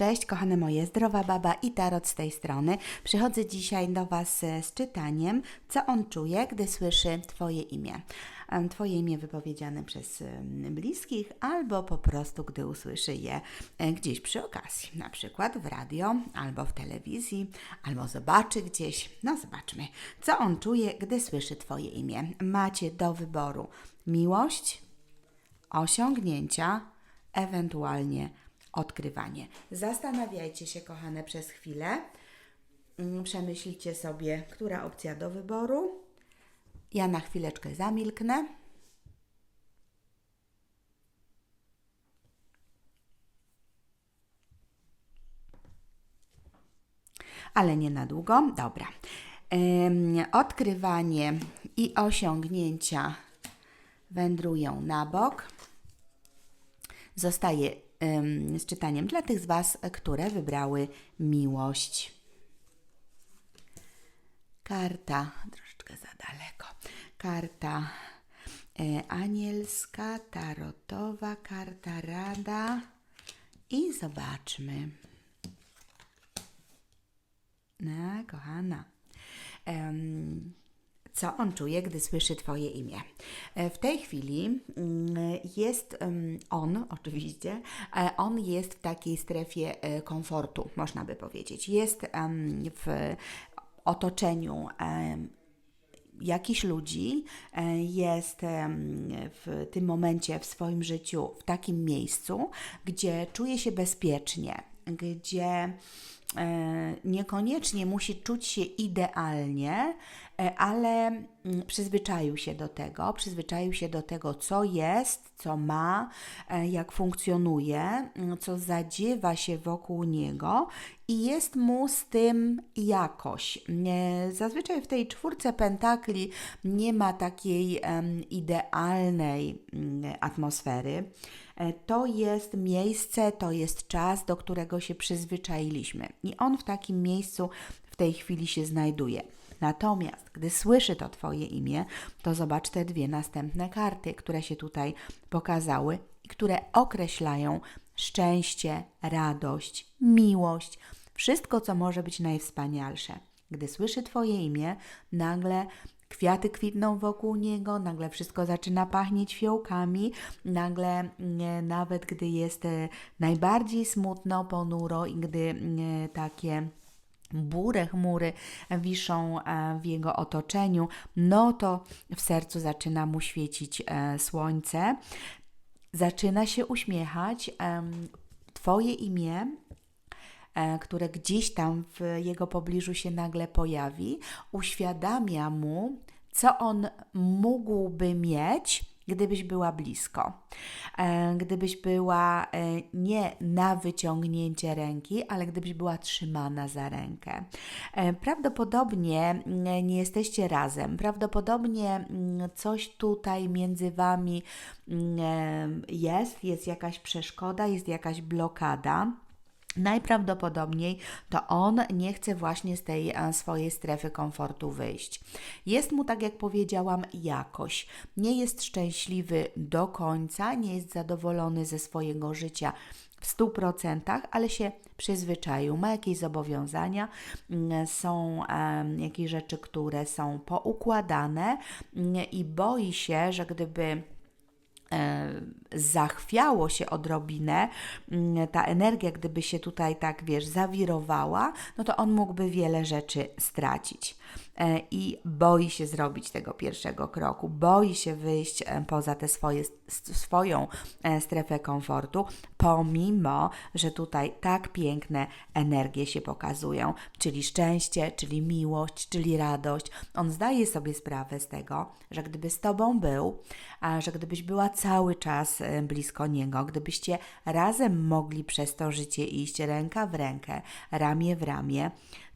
cześć, kochane moje, zdrowa baba i tarot z tej strony. Przychodzę dzisiaj do Was z czytaniem, co on czuje, gdy słyszy Twoje imię. Twoje imię wypowiedziane przez bliskich, albo po prostu, gdy usłyszy je e, gdzieś przy okazji, na przykład w radio, albo w telewizji, albo zobaczy gdzieś. No, zobaczmy, co on czuje, gdy słyszy Twoje imię. Macie do wyboru miłość, osiągnięcia, ewentualnie odkrywanie. Zastanawiajcie się, kochane, przez chwilę. Mm, Przemyślicie sobie, która opcja do wyboru. Ja na chwileczkę zamilknę. ale nie na długo. Dobra. Odkrywanie i osiągnięcia wędrują na bok. Zostaje z czytaniem dla tych z Was, które wybrały miłość. Karta, troszeczkę za daleko. Karta e, anielska, tarotowa, karta rada. I zobaczmy. No, kochana. Co on czuje, gdy słyszy Twoje imię. E, W tej chwili mm, jest on, oczywiście, e, on jest w takiej strefie e, komfortu, można by powiedzieć. Jest w otoczeniu jakichś ludzi, jest w tym momencie w swoim życiu w takim miejscu, gdzie czuje się bezpiecznie, gdzie niekoniecznie musi czuć się idealnie, ale mm, przyzwyczaił się do tego, przyzwyczaił się do tego, co jest, co ma, e, jak funkcjonuje, mm, co zadziewa się wokół niego i jest mu z tym jakoś. Nie, zazwyczaj w tej czwórce pentakli nie ma takiej idealnej mm, atmosfery. E, To jest miejsce, to jest czas, do którego się przyzwyczailiśmy. I on w takim miejscu w tej chwili się znajduje. Natomiast, gdy słyszy to Twoje imię, to zobacz te dwie następne karty, które się tutaj pokazały i które określają szczęście, radość, miłość, wszystko, co może być najwspanialsze. Gdy słyszy Twoje imię, nagle kwiaty kwitną wokół niego, nagle wszystko zaczyna pachnieć fiołkami, nagle nawet gdy jest e, najbardziej smutno, ponuro i gdy takie burę chmury wiszą e, w jego otoczeniu, no to w sercu zaczyna mu świecić e, słońce, zaczyna się uśmiechać. Twoje imię e, które gdzieś tam w jego pobliżu się nagle pojawi, uświadamia mu, co on mógłby mieć, gdybyś była blisko. E, Gdybyś była e, nie na wyciągnięcie ręki, ale gdybyś była trzymana za rękę. E, Prawdopodobnie mm, nie jesteście razem, prawdopodobnie mm, coś tutaj między wami mm, jest, jest jakaś przeszkoda, jest jakaś blokada. Najprawdopodobniej to on nie chce właśnie z tej e, swojej strefy komfortu wyjść. Jest mu, tak jak powiedziałam, jakoś. Nie jest szczęśliwy do końca, nie jest zadowolony ze swojego życia w 100%, ale się przyzwyczaił, ma jakieś zobowiązania, mm, są jakieś rzeczy, które są poukładane mm, i boi się, że gdyby zachwiało się odrobinę, mm, ta energia, gdyby się tutaj tak, wiesz, zawirowała, no to on mógłby wiele rzeczy stracić. E, I boi się zrobić tego pierwszego kroku, boi się wyjść e, poza tę swoją e, strefę komfortu, pomimo, że tutaj tak piękne energie się pokazują, czyli szczęście, czyli miłość, czyli radość. On zdaje sobie sprawę z tego, że gdyby z Tobą był, a że gdybyś była cały czas blisko Niego, gdybyście razem mogli przez to życie iść ręka w rękę, ramię w ramię,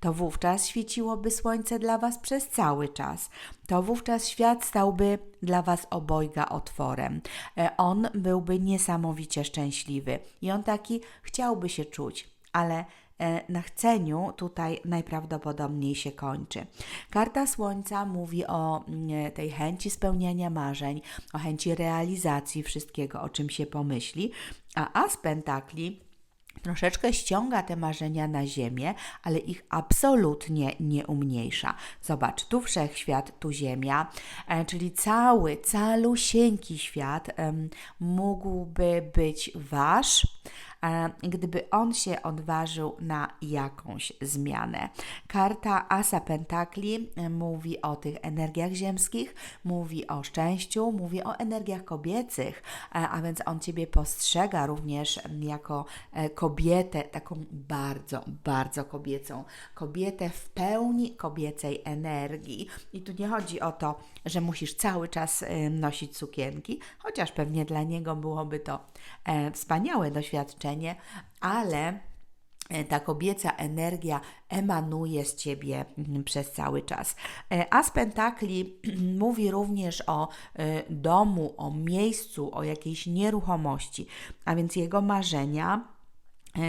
to wówczas świeciłoby słońce dla Was przez cały czas. To wówczas świat stałby dla Was obojga otworem. E, On byłby niesamowicie szczęśliwy i on taki chciałby się czuć, ale e, na chceniu tutaj najprawdopodobniej się kończy. Karta Słońca mówi o mm, tej chęci spełniania marzeń, o chęci realizacji wszystkiego, o czym się pomyśli, a As Pentakli troszeczkę ściąga te marzenia na ziemię, ale ich absolutnie nie umniejsza. Zobacz, tu wszechświat, tu ziemia, e, czyli cały, calusieńki świat mógłby być wasz, gdyby on się odważył na jakąś zmianę. Karta Asa Pentakli e, mówi o tych energiach ziemskich, mówi o szczęściu, mówi o energiach kobiecych, e, a więc on Ciebie postrzega również jako e, kobietę, taką bardzo, bardzo kobiecą, kobietę w pełni kobiecej energii. I tu nie chodzi o to, że musisz cały czas nosić sukienki, chociaż pewnie dla niego byłoby to wspaniałe doświadczenie, ale e, ta kobieca energia emanuje z ciebie mm, przez cały czas. E, As Pentakli mówi również o e, domu, o miejscu, o jakiejś nieruchomości, a więc jego marzenia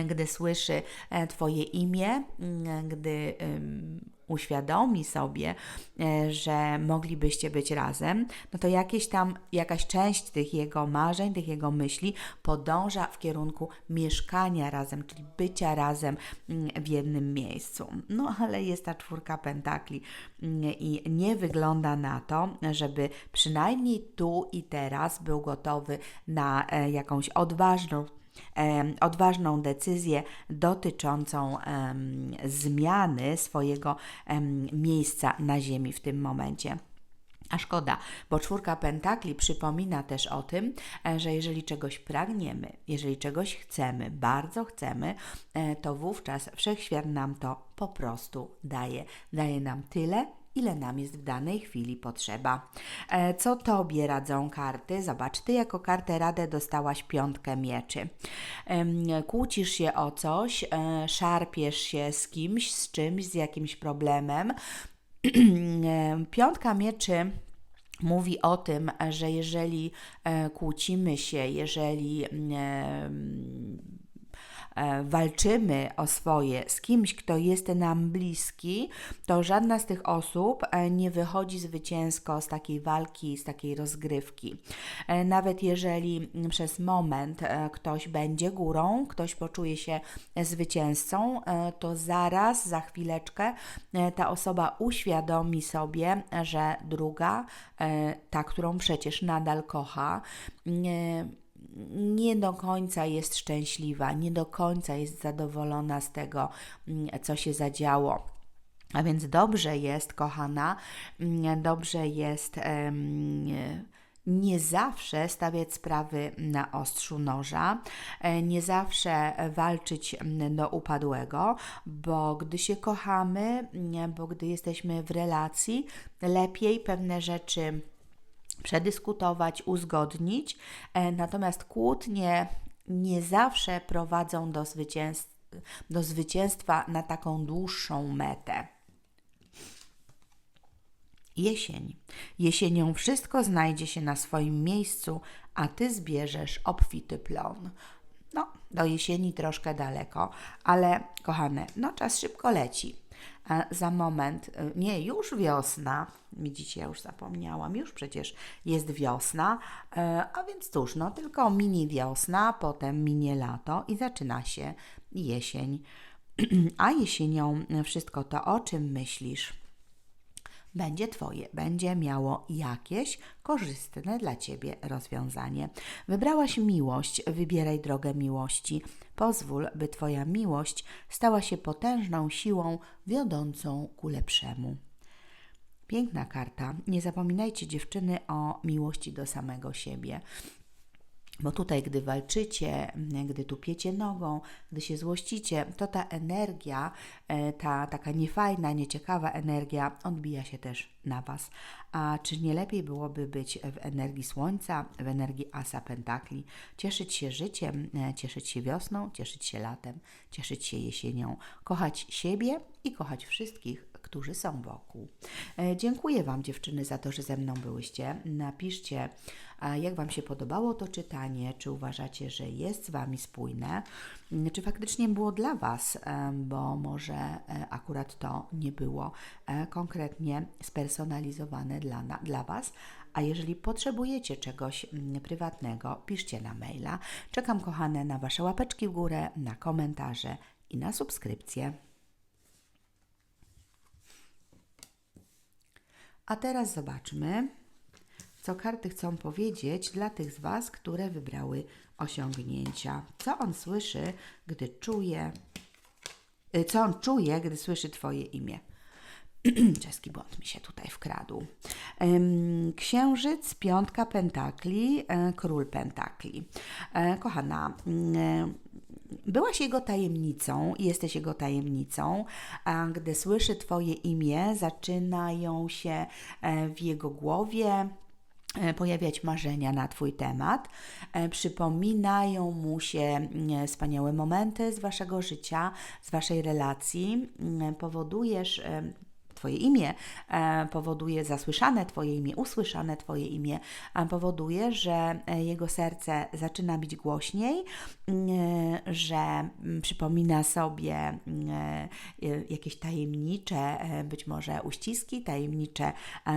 gdy słyszy Twoje imię, mm, gdy uświadomi sobie, e, że moglibyście być razem, no to jakieś tam, jakaś część tych jego marzeń, tych jego myśli podąża w kierunku mieszkania razem, czyli bycia razem mm, w jednym miejscu. No ale jest ta czwórka pentakli mm, i nie wygląda na to, żeby przynajmniej tu i teraz był gotowy na e, jakąś odważną odważną decyzję dotyczącą zmiany swojego miejsca na Ziemi w tym momencie. A szkoda, bo czwórka pentakli przypomina też o tym, e, że jeżeli czegoś pragniemy, jeżeli czegoś chcemy, bardzo chcemy, e, to wówczas wszechświat nam to po prostu daje. Daje nam tyle, ile nam jest w danej chwili potrzeba. E, Co tobie radzą karty? Zobacz, ty jako kartę radę dostałaś piątkę mieczy. Kłócisz się o coś, e, szarpiesz się z kimś, z czymś, z jakimś problemem. Em, Piątka mieczy mówi o tym, że jeżeli e, kłócimy się, jeżeli e, walczymy o swoje z kimś, kto jest nam bliski, to żadna z tych osób e, nie wychodzi zwycięsko z takiej walki, z takiej rozgrywki. E, Nawet jeżeli przez moment e, ktoś będzie górą, ktoś poczuje się zwycięzcą, e, to zaraz, za chwileczkę e, ta osoba uświadomi sobie, że druga, e, ta, którą przecież nadal kocha, nie do końca jest szczęśliwa, nie do końca jest zadowolona z tego, mm, co się zadziało. A więc dobrze jest, kochana, mm, dobrze jest nie zawsze stawiać sprawy na ostrzu noża, e, nie zawsze walczyć mm, do upadłego, bo gdy się kochamy, bo gdy jesteśmy w relacji, lepiej pewne rzeczy przedyskutować, uzgodnić, e, natomiast kłótnie nie zawsze prowadzą do do zwycięstwa na taką dłuższą metę. Jesień. Jesienią wszystko znajdzie się na swoim miejscu, a ty zbierzesz obfity plon. No, do jesieni troszkę daleko, ale kochane, no czas szybko leci. E, Za moment, e, nie, już wiosna, widzicie, ja już zapomniałam, już przecież jest wiosna, e, a więc cóż, no tylko mini wiosna, potem minie lato i zaczyna się jesień. A jesienią wszystko to, o czym myślisz, będzie Twoje, będzie miało jakieś korzystne dla Ciebie rozwiązanie. Wybrałaś miłość, wybieraj drogę miłości. Pozwól, by Twoja miłość stała się potężną siłą wiodącą ku lepszemu. Piękna karta. Nie zapominajcie, dziewczyny, o miłości do samego siebie. Bo tutaj, gdy walczycie, gdy tupiecie nogą, gdy się złościcie, to ta energia, e, ta taka niefajna, nieciekawa energia odbija się też na Was. A czy nie lepiej byłoby być w energii Słońca, w energii Asa Pentakli, cieszyć się życiem, e, cieszyć się wiosną, cieszyć się latem, cieszyć się jesienią, kochać siebie i kochać wszystkich, którzy są wokół. E, Dziękuję Wam, dziewczyny, za to, że ze mną byłyście. Napiszcie, jak Wam się podobało to czytanie, czy uważacie, że jest z Wami spójne, Mm, czy faktycznie było dla Was, e, bo może e, akurat to nie było konkretnie spersonalizowane dla, dla Was, A jeżeli potrzebujecie czegoś mm, prywatnego, piszcie na maila. Czekam, kochane, na Wasze łapeczki w górę, na komentarze i na subskrypcję. A teraz zobaczmy, co karty chcą powiedzieć dla tych z Was, które wybrały osiągnięcia. Co on słyszy, gdy czuje, y, co on czuje, gdy słyszy Twoje imię. Czeski błąd mi się tutaj wkradł. Księżyc, piątka pentakli, e, król pentakli. E, Kochana, mm, byłaś jego tajemnicą, jesteś jego tajemnicą, a gdy słyszy Twoje imię, zaczynają się e, w jego głowie e, pojawiać marzenia na Twój temat. E, Przypominają mu się mm, wspaniałe momenty z Waszego życia, z Waszej relacji. Powodujesz Twoje imię e, powoduje, zasłyszane Twoje imię, usłyszane Twoje imię powoduje, że e, jego serce zaczyna bić głośniej, mm, e, że mm, przypomina sobie mm, e, jakieś tajemnicze, być może uściski, tajemnicze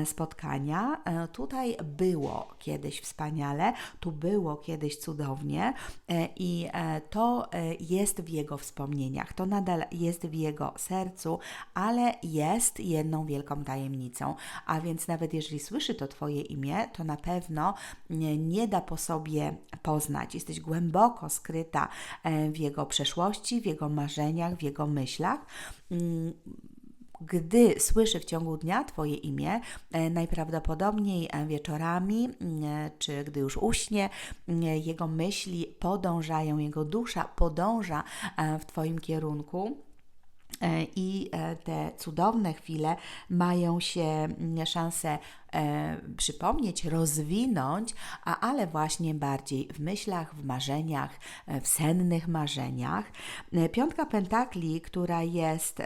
spotkania. Tutaj było kiedyś wspaniale, tu było kiedyś cudownie i to jest w jego wspomnieniach, to nadal jest w jego sercu, ale jest jedną wielką tajemnicą. A więc nawet jeżeli słyszy to Twoje imię, to na pewno nie, nie da po sobie poznać. Jesteś głęboko skryta e, w jego przeszłości, w jego marzeniach, w jego myślach. Mm, gdy słyszy w ciągu dnia Twoje imię, e, najprawdopodobniej e, wieczorami, e, czy gdy już uśnie, e, jego myśli podążają, jego dusza podąża w Twoim kierunku. E, I e, te cudowne chwile mają się mm, szansę e, przypomnieć, rozwinąć, a ale właśnie bardziej w myślach, w marzeniach, e, w sennych marzeniach. E, Piątka Pentakli, która jest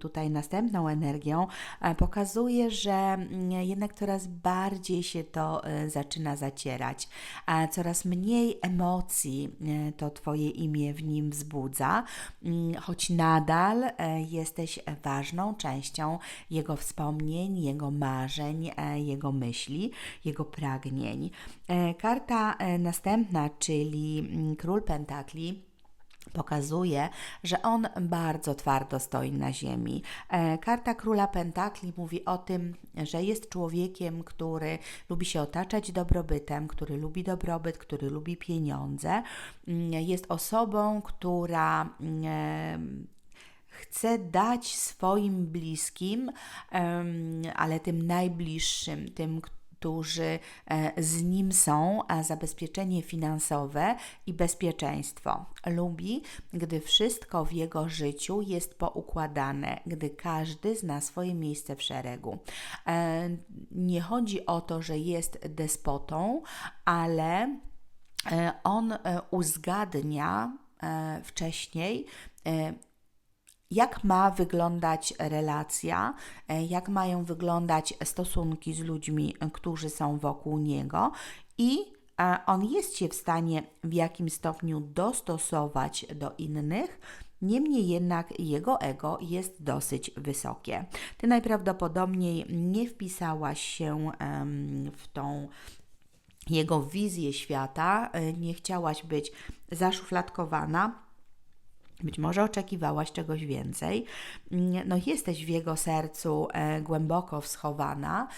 tutaj następną energią, e, pokazuje, że mm, jednak coraz bardziej się to zaczyna zacierać, a coraz mniej emocji to Twoje imię w nim wzbudza, Mm, choć nadal jesteś ważną częścią jego wspomnień, jego marzeń, jego myśli, jego pragnień. E, Karta e, następna, czyli mm, Król Pentakli, pokazuje, że on bardzo twardo stoi na ziemi. E, Karta Króla Pentakli mówi o tym, że jest człowiekiem, który lubi się otaczać dobrobytem, który lubi dobrobyt, który lubi pieniądze. Mm, Jest osobą, która mm, chce dać swoim bliskim, ale tym najbliższym, tym, którzy e, z nim są, zabezpieczenie finansowe i bezpieczeństwo. Lubi, gdy wszystko w jego życiu jest poukładane, gdy każdy zna swoje miejsce w szeregu. E, Nie chodzi o to, że jest despotą, ale e, on uzgadnia wcześniej jak ma wyglądać relacja, e, jak mają wyglądać stosunki z ludźmi, e, którzy są wokół niego i e, on jest się w stanie w jakim stopniu dostosować do innych, Niemniej jednak jego ego jest dosyć wysokie. Ty najprawdopodobniej nie wpisałaś się w tą jego wizję świata, nie chciałaś być zaszufladkowana. Być może oczekiwałaś czegoś więcej. Mm, No, jesteś w jego sercu e, głęboko wschowana,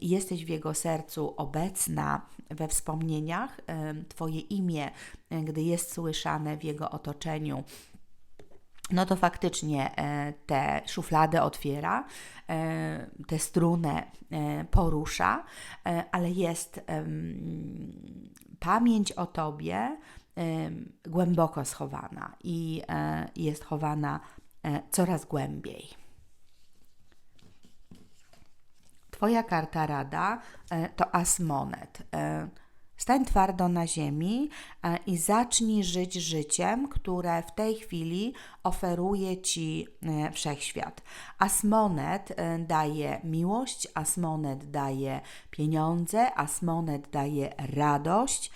jesteś w jego sercu obecna we wspomnieniach. Twoje imię, e, gdy jest słyszane w jego otoczeniu, no to faktycznie e, te szuflady otwiera, te strunę porusza, ale jest pamięć o tobie głęboko schowana i e, jest chowana e, coraz głębiej. Twoja karta rada e, to as monet. Stań twardo na ziemi i zacznij żyć życiem, które w tej chwili oferuje ci wszechświat. Asmonet daje miłość, Asmonet daje pieniądze, Asmonet daje radość,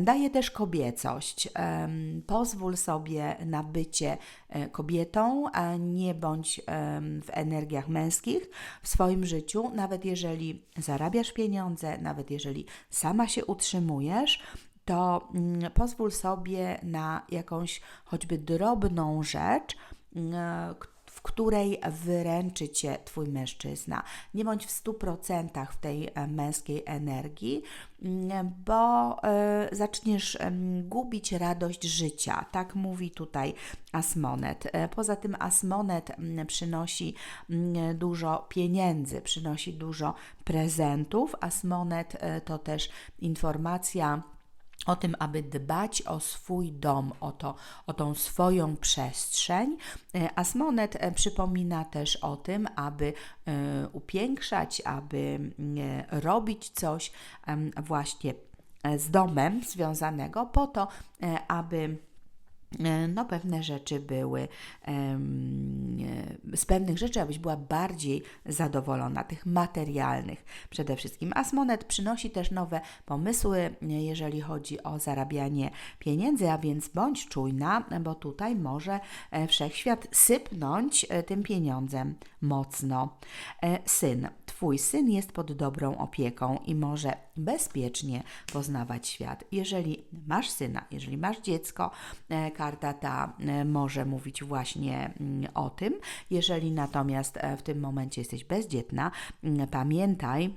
daje też kobiecość. Pozwól sobie na bycie e, kobietą, a nie bądź w energiach męskich w swoim życiu, nawet jeżeli zarabiasz pieniądze, nawet jeżeli sama się utrzymujesz, to mm, pozwól sobie na jakąś choćby drobną rzecz, mm, k- w której wyręczy cię Twój mężczyzna. Nie bądź w 100% w tej e, męskiej energii, mm, bo e, zaczniesz gubić radość życia. Tak mówi tutaj Asmonet. E, Poza tym Asmonet przynosi dużo pieniędzy, przynosi dużo prezentów. Asmonet to też informacja o tym, aby dbać o swój dom, o, to, o tą swoją przestrzeń. E, Asmonet e, przypomina też o tym, aby e, upiększać, aby e, robić coś właśnie z domem związanego po to, aby no, pewne rzeczy były, e, z pewnych rzeczy, abyś była bardziej zadowolona, tych materialnych przede wszystkim. Asmonet przynosi też nowe pomysły, e, jeżeli chodzi o zarabianie pieniędzy, a więc bądź czujna, bo tutaj może e, wszechświat sypnąć e, tym pieniądzem mocno. E, Syn, Twój syn jest pod dobrą opieką i może bezpiecznie poznawać świat. Jeżeli masz syna, jeżeli masz dziecko, e, karta ta e, może mówić właśnie mm, o tym. Jeżeli natomiast e, w tym momencie jesteś bezdzietna, mm, pamiętaj,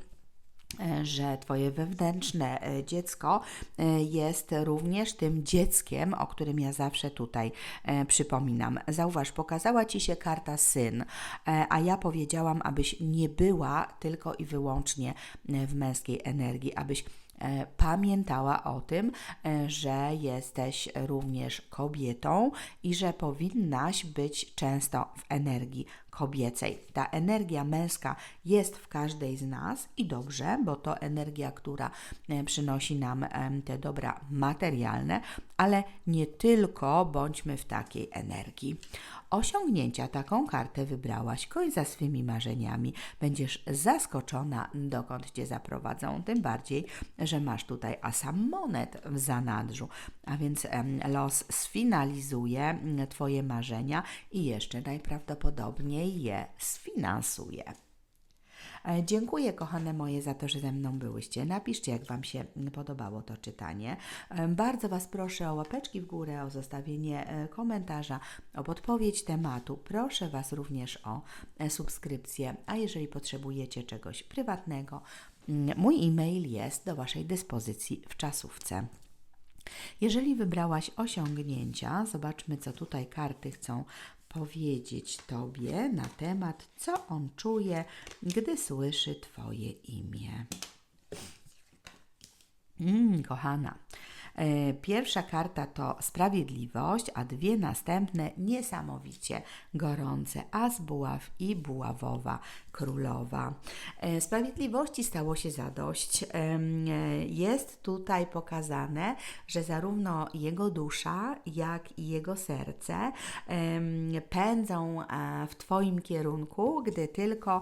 że Twoje wewnętrzne e, dziecko e, jest również tym dzieckiem, o którym ja zawsze tutaj e, przypominam. Zauważ, pokazała Ci się karta syn, e, a ja powiedziałam, abyś nie była tylko i wyłącznie e, w męskiej energii, abyś e, pamiętała o tym, e, że jesteś również kobietą i że powinnaś być często w energii kobiecej. Ta energia męska jest w każdej z nas i dobrze, bo to energia, która e, przynosi nam te dobra materialne, ale nie tylko bądźmy w takiej energii. Osiągnięcia taką kartę wybrałaś, koń za swymi marzeniami. Będziesz zaskoczona, dokąd Cię zaprowadzą. Tym bardziej, że masz tutaj asam monet w zanadrzu, a więc los sfinalizuje mm, Twoje marzenia i jeszcze najprawdopodobniej je sfinansuje. E, Dziękuję, kochane moje, za to, że ze mną byłyście. Napiszcie, jak Wam się podobało to czytanie. E, Bardzo Was proszę o łapeczki w górę, o zostawienie e, komentarza, o podpowiedź tematu. Proszę Was również o subskrypcję, a jeżeli potrzebujecie czegoś prywatnego, mm, mój e-mail jest do Waszej dyspozycji w czasówce. Jeżeli wybrałaś osiągnięcia, zobaczmy, co tutaj karty chcą powiedzieć Tobie na temat, co on czuje, gdy słyszy Twoje imię. Mm, kochana. E, Pierwsza karta to sprawiedliwość, a dwie następne niesamowicie gorące. As buław i buławowa królowa. E, Sprawiedliwości stało się zadość. E, Jest tutaj pokazane, że zarówno jego dusza, jak i jego serce pędzą w Twoim kierunku, gdy tylko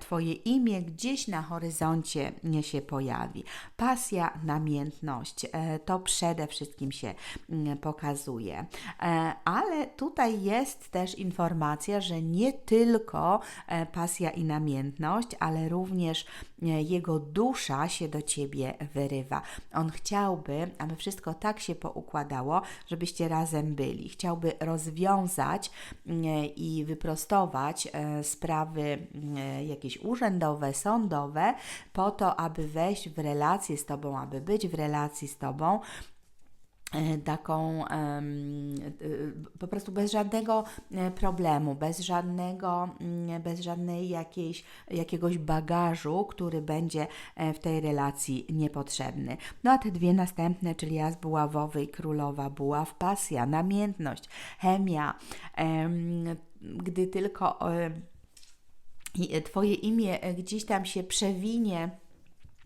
Twoje imię gdzieś na horyzoncie się pojawi. Pasja, namiętność to przede wszystkim się mm, pokazuje. E, Ale tutaj jest też informacja, że nie tylko e, pasja i namiętność, ale również e, jego dusza się do ciebie wyrywa. On chciałby, aby wszystko tak się poukładało, żebyście razem byli. Chciałby rozwiązać mm, i wyprostować sprawy mm, jakieś urzędowe, sądowe, po to, aby wejść w relację z Tobą, aby być w relacji z Tobą taką em, e, po prostu bez żadnego e, problemu, bez żadnego, mm, bez żadnej jakiejś, jakiegoś bagażu, który będzie e, w tej relacji niepotrzebny. No a te dwie następne, czyli jas buławowy i królowa buław, pasja, namiętność, chemia, em, gdy tylko e, Twoje imię e, gdzieś tam się przewinie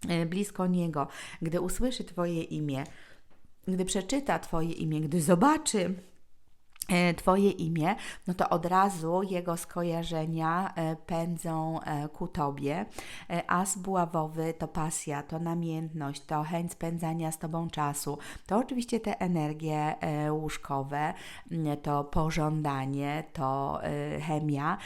e, blisko Niego, gdy usłyszy Twoje imię, gdy przeczyta Twoje imię, gdy zobaczy Twoje imię, no to od razu jego skojarzenia e, pędzą e, ku Tobie. E, As buławowy to pasja, to namiętność, to chęć spędzania z Tobą czasu, to oczywiście te energie e, łóżkowe, to pożądanie, to e, chemia,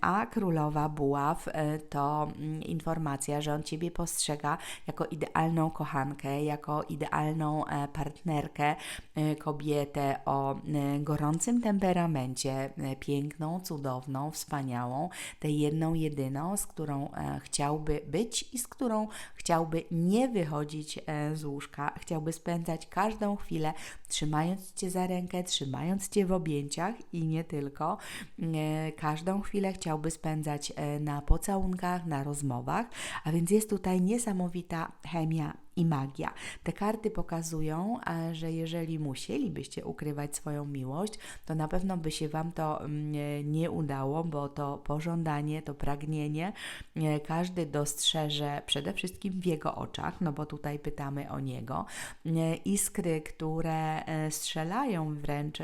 a królowa buław e, to informacja, że on Ciebie postrzega jako idealną kochankę, jako idealną e, partnerkę, e, kobietę o e, gorącym temperamencie, e, piękną, cudowną, wspaniałą, tę jedną, jedyną, z którą e, chciałby być i z którą chciałby nie wychodzić e, z łóżka, chciałby spędzać każdą chwilę, trzymając Cię za rękę, trzymając Cię w objęciach i nie tylko. E, Każdą chwilę chciałby spędzać na pocałunkach, na rozmowach, a więc jest tutaj niesamowita chemia i magia. Te karty pokazują, e, że jeżeli musielibyście ukrywać swoją miłość, to na pewno by się Wam to mm, nie udało, bo to pożądanie, to pragnienie e, każdy dostrzeże przede wszystkim w jego oczach, no bo tutaj pytamy o niego. E, Iskry, które strzelają wręcz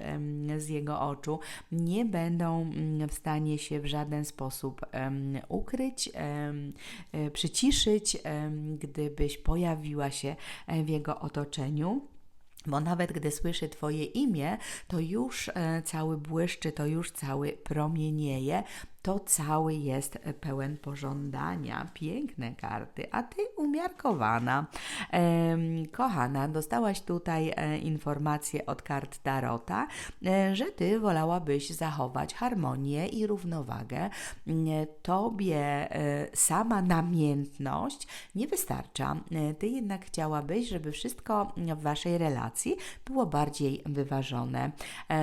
z jego oczu, nie będą mm, w stanie się w żaden sposób ukryć, przyciszyć, gdybyś pojawiła się e, w jego otoczeniu. Bo nawet gdy słyszy Twoje imię, to już e, cały błyszczy, to już cały promienieje, to cały jest pełen pożądania. Piękne karty, a Ty umiarkowana. Kochana, dostałaś tutaj e, informację od kart Tarota, e, że Ty wolałabyś zachować harmonię i równowagę. Mm, Tobie e, sama namiętność nie wystarcza. Ty jednak chciałabyś, żeby wszystko w Waszej relacji było bardziej wyważone,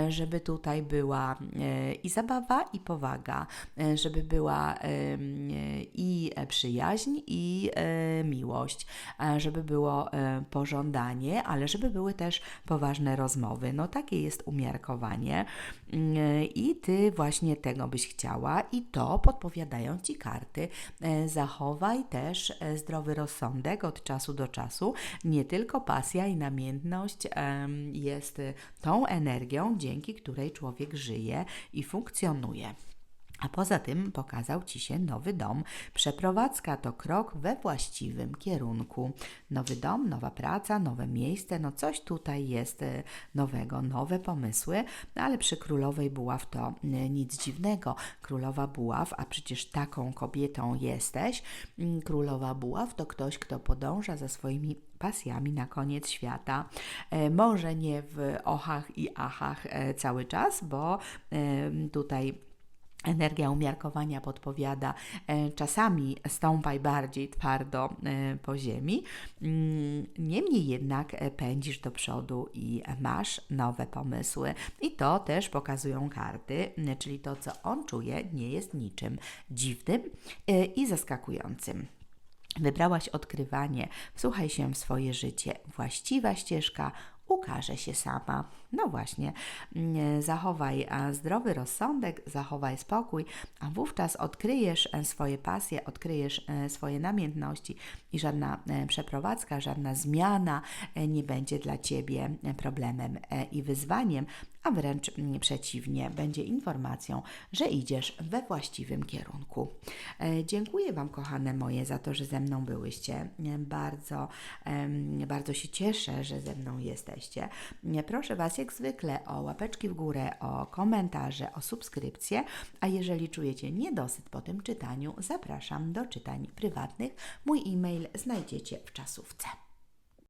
żeby tutaj była i zabawa, i powaga, żeby była em, e, i przyjaźń, i e, miłość, e, żeby było e, pożądanie, ale żeby były też poważne rozmowy. No takie jest umiarkowanie Mm, i Ty właśnie tego byś chciała i to podpowiadają Ci karty. E, Zachowaj też e, zdrowy rozsądek od czasu do czasu. Nie tylko pasja i namiętność jest e, tą energią, dzięki której człowiek żyje i funkcjonuje. A poza tym pokazał Ci się nowy dom. Przeprowadzka to krok we właściwym kierunku. Nowy dom, nowa praca, nowe miejsce, no coś tutaj jest e, nowego, nowe pomysły, no ale przy Królowej Buław to e, nic dziwnego. Królowa Buław, a przecież taką kobietą jesteś, mm, Królowa Buław to ktoś, kto podąża za swoimi pasjami na koniec świata. E, może nie w ochach i achach cały czas, bo tutaj Energia umiarkowania podpowiada, e, czasami stąpaj bardziej twardo e, po ziemi, Mm, niemniej jednak e, pędzisz do przodu i masz nowe pomysły. I to też pokazują karty, czyli to, co on czuje, nie jest niczym dziwnym i zaskakującym. Wybrałaś odkrywanie, wsłuchaj się w swoje życie. Właściwa ścieżka ukaże się sama. No właśnie, mm, zachowaj zdrowy rozsądek, zachowaj spokój, a wówczas odkryjesz e, swoje pasje, odkryjesz e, swoje namiętności i żadna e, przeprowadzka, żadna zmiana nie będzie dla Ciebie problemem i wyzwaniem, a wręcz przeciwnie, będzie informacją, że idziesz we właściwym kierunku. E, Dziękuję Wam, kochane moje, za to, że ze mną byłyście. E, Bardzo, bardzo się cieszę, że ze mną jesteście. E, Proszę Was, jak zwykle, o łapeczki w górę, o komentarze, o subskrypcję, a jeżeli czujecie niedosyt po tym czytaniu, zapraszam do czytań prywatnych. Mój e-mail znajdziecie w czasówce.